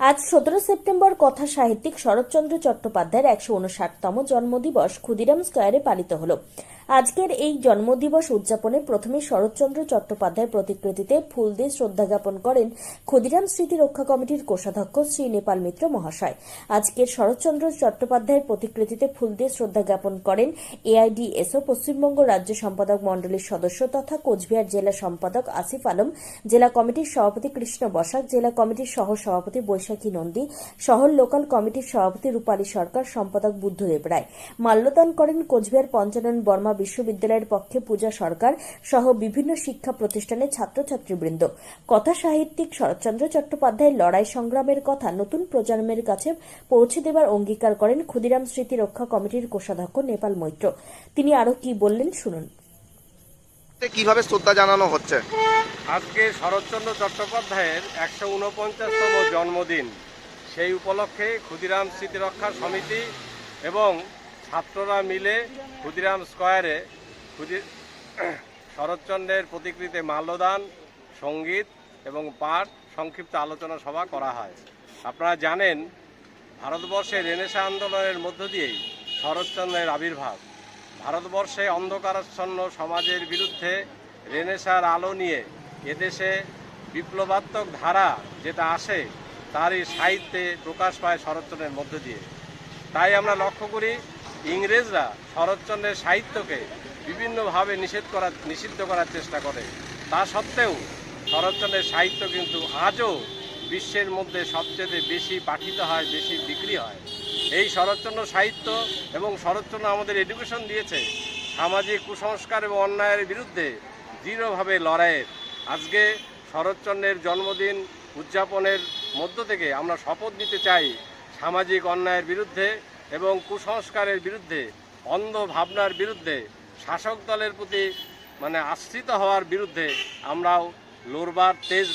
আজ সতেরো সেপ্টেম্বর কথা সাহিত্যিক শরৎচন্দ্র চট্টোপাধ্যায়ের একশো উনষাটতম জন্মদিবস ক্ষুদিরাম স্কয়ারে পালিত হল। আজকের এই জন্মদিবস উদযাপনে প্রথমে শরৎচন্দ্র চট্টোপাধ্যায়ের প্রতিকৃতিতে ফুল দিয়ে শ্রদ্ধা জ্ঞাপন করেন ক্ষুদিরাম স্মৃতি রক্ষা কমিটির কোষাধ্যক্ষ শ্রী নেপাল মিত্র মহাশয়। আজকের শরৎচন্দ্র চট্টোপাধ্যায়ের প্রতিকৃতিতে ফুল দিয়ে শ্রদ্ধা জ্ঞাপন করেন এআইডিএসও পশ্চিমবঙ্গ রাজ্য সম্পাদক মণ্ডলীর সদস্য তথা কোচবিহার জেলা সম্পাদক আসিফ আলম, জেলা কমিটির সভাপতি কৃষ্ণ বসাক, জেলা কমিটির সহ সভাপতি বৈশাখী নন্দী, শহর লোকাল কমিটির সভাপতি রূপালী সরকার, সম্পাদক বুদ্ধদেব রায়। মাল্যদান করেন কোচবিহার পঞ্চানন বর্মা বিশ্ববিদ্যালয়ের পক্ষে পূজা সরকার সহ বিভিন্ন শিক্ষা প্রতিষ্ঠানের ছাত্রছাত্রীবৃন্দ। কথা সাহিত্যিক শরৎচন্দ্র চট্টোপাধ্যায়ের লড়াই সংগ্রামের কথা নতুন প্রজন্মের কাছে পৌঁছে দেবার অঙ্গীকার করেন ক্ষুদিরাম স্মৃতি রক্ষা কমিটির কোষাধ্যক্ষ নেপাল মৈত্র। তিনি আরও কি বললেন শুনুন। কীভাবে শ্রদ্ধা জানানো হচ্ছে? আজকে শরৎচন্দ্র চট্টোপাধ্যায়ের একশো উনপঞ্চাশতম জন্মদিন। সেই উপলক্ষে ক্ষুদিরাম স্মৃতিরক্ষা সমিতি এবং ছাত্ররা মিলে ক্ষুদিরাম স্কয়ারে ক্ষুদি শরৎচন্দ্রের প্রতিকৃতি মাল্যদান, সংগীত এবং পাঠ, সংক্ষিপ্ত আলোচনা সভা করা হয়। আপনারা জানেন, ভারতবর্ষে রেনেসা আন্দোলনের মধ্য দিয়েই শরৎচন্দ্রের আবির্ভাব। ভারতবর্ষে অন্ধকারাচ্ছন্ন সমাজের বিরুদ্ধে রেনেসার আলো নিয়ে এদেশে বিপ্লবাত্মক ধারা যেটা আসে, তারই সাহিত্যে প্রকাশ পায় শরৎচন্দ্রের মধ্য দিয়ে। তাই আমরা লক্ষ্য করি ইংরেজরা শরৎচন্দ্রের সাহিত্যকে বিভিন্নভাবে নিষেধ করার, নিষিদ্ধ করার চেষ্টা করে। তা সত্ত্বেও শরৎচন্দ্রের সাহিত্য কিন্তু আজও বিশ্বের মধ্যে সবচেয়ে বেশি পাঠিত হয়, বেশি বিক্রি হয়। এই শরৎচন্দ্র সাহিত্য এবং শরৎচন্দ্র আমাদের এডুকেশন দিয়েছে, সামাজিক কুসংস্কার এবং অন্যায়ের বিরুদ্ধে দৃঢ়ভাবে লড়াইয়ের। আজকে শরৎচন্দ্রের জন্মদিন উদযাপনের মধ্য থেকে আমরা শপথ নিতে চাই সামাজিক অন্যায়ের বিরুদ্ধে এবং কুসংস্কারের বিরুদ্ধে অন্ধ ভাবনার বিরুদ্ধে শাসক দলের প্রতি মানে আশ্রিত হওয়ার বিরুদ্ধে আমরাও লড়বার তেজ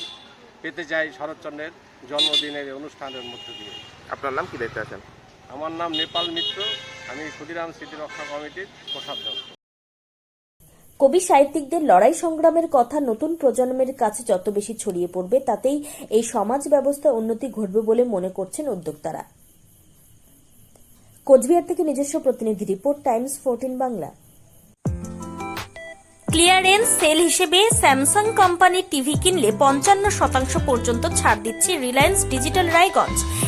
পেতে চাই শরৎচন্দ্রের জন্মদিনের অনুষ্ঠানের মধ্য দিয়ে। আপনার নাম কি দায়িত্বে আছেন? আমার নাম নেপাল মিত্র। আমি ক্ষুদিরাম স্মৃতি রক্ষা কমিটির কোষাধ্যক্ষ। কবি সাহিত্যিকদের লড়াই সংগ্রামের কথা নতুন প্রজন্মের কাছে যত বেশি ছড়িয়ে পড়বে তাতেই এই সমাজ ব্যবস্থা উন্নতি ঘটবে বলে মনে করছেন উদ্যোক্তারা। কোচবিহার থেকে নিজস্ব প্রতিনিধি, report times fourteen Bangla. Clearance sale হিসেবে স্যামসাং কোম্পানির টিভি কিনলে পঞ্চান্ন শতাংশ পর্যন্ত ছাড় দিচ্ছে রিলায়েন্স ডিজিটাল রায়গঞ্জ।